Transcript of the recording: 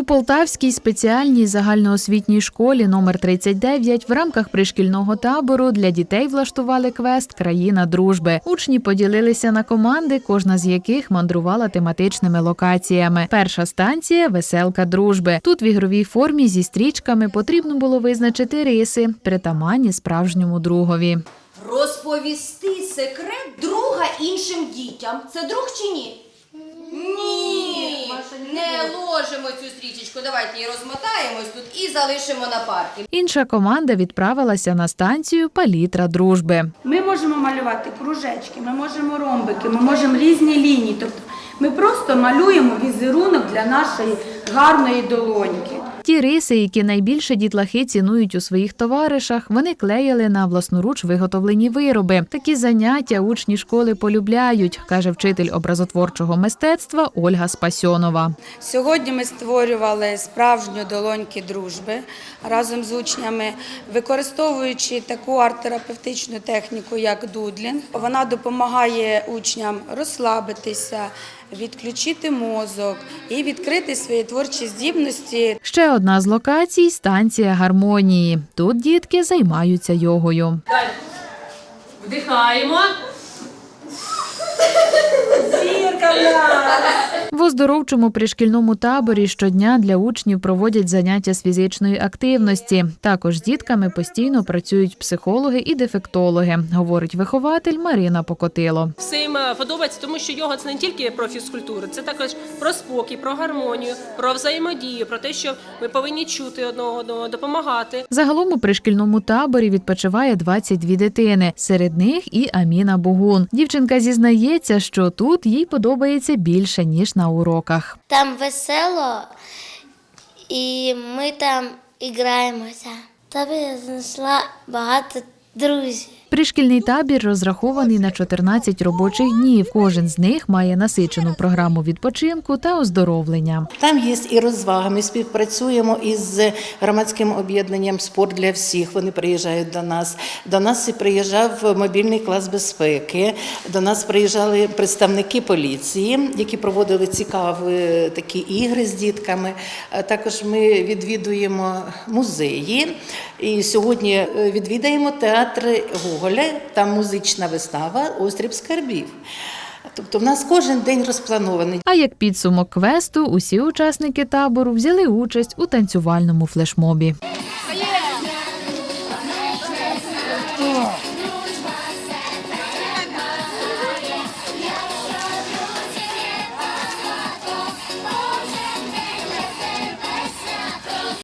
У Полтавській спеціальній загальноосвітній школі номер 39 в рамках пришкільного табору для дітей влаштували квест Країна дружби. Учні поділилися на команди, кожна з яких мандрувала тематичними локаціями. Перша станція веселка дружби. Тут в ігровій формі зі стрічками потрібно було визначити риси, притаманні справжньому другові. Розповісти секрет друга іншим дітям. Це друг чи ні? Не ложимо цю стрічечку. Давайте її розмотаємось тут і залишимо на парті. Інша команда відправилася на станцію Палітра дружби. Ми можемо малювати кружечки, ми можемо ромбики, ми можемо різні лінії. Тобто ми просто малюємо візерунок для нашої гарної долоньки. Ті риси, які найбільше дітлахи цінують у своїх товаришах, вони клеїли на власноруч виготовлені вироби. Такі заняття учні школи полюбляють, каже вчитель образотворчого мистецтва Ольга Спасьонова. Сьогодні ми створювали справжню долоньки дружби разом з учнями, використовуючи таку арт-терапевтичну техніку, як дудлінг. Вона допомагає учням розслабитися, відключити мозок і відкрити свої творчі здібності Ще одна з локацій станція гармонії. Тут дітки займаються йогою. Вдихаємо. В оздоровчому пришкільному таборі щодня для учнів проводять заняття з фізичної активності. Також з дітками постійно працюють психологи і дефектологи, говорить вихователь Марина Покотило. Всім е, подобається, тому що йога це не тільки про фізкультуру, це також про спокій, про гармонію, про взаємодію, про те, що ми повинні чути одного одного, допомагати. Загалом у пришкільному таборі відпочиває 22 дитини. Серед них і Аміна Бугун. Дівчинка зізнається, що тут їй подобається більше ніж на уроках. Там весело, і ми там граємося. Там я знайшла багато друзів. Пришкільний табір розрахований на 14 робочих днів. Кожен з них має насичену програму відпочинку та оздоровлення. Там є і розваги. Ми співпрацюємо із громадським об'єднанням Спорт для всіх. Вони приїжджають до нас. До нас приїжджав мобільний клас безпеки. До нас приїжджали представники поліції, які проводили цікаві такі ігри з дітками. Також ми відвідуємо музеї. І сьогодні е, відвідаємо театр Гоголя. Там музична вистава Острів скарбів. Тобто в нас кожен день розпланований. А як підсумок квесту, усі учасники табору взяли участь у танцювальному флешмобі.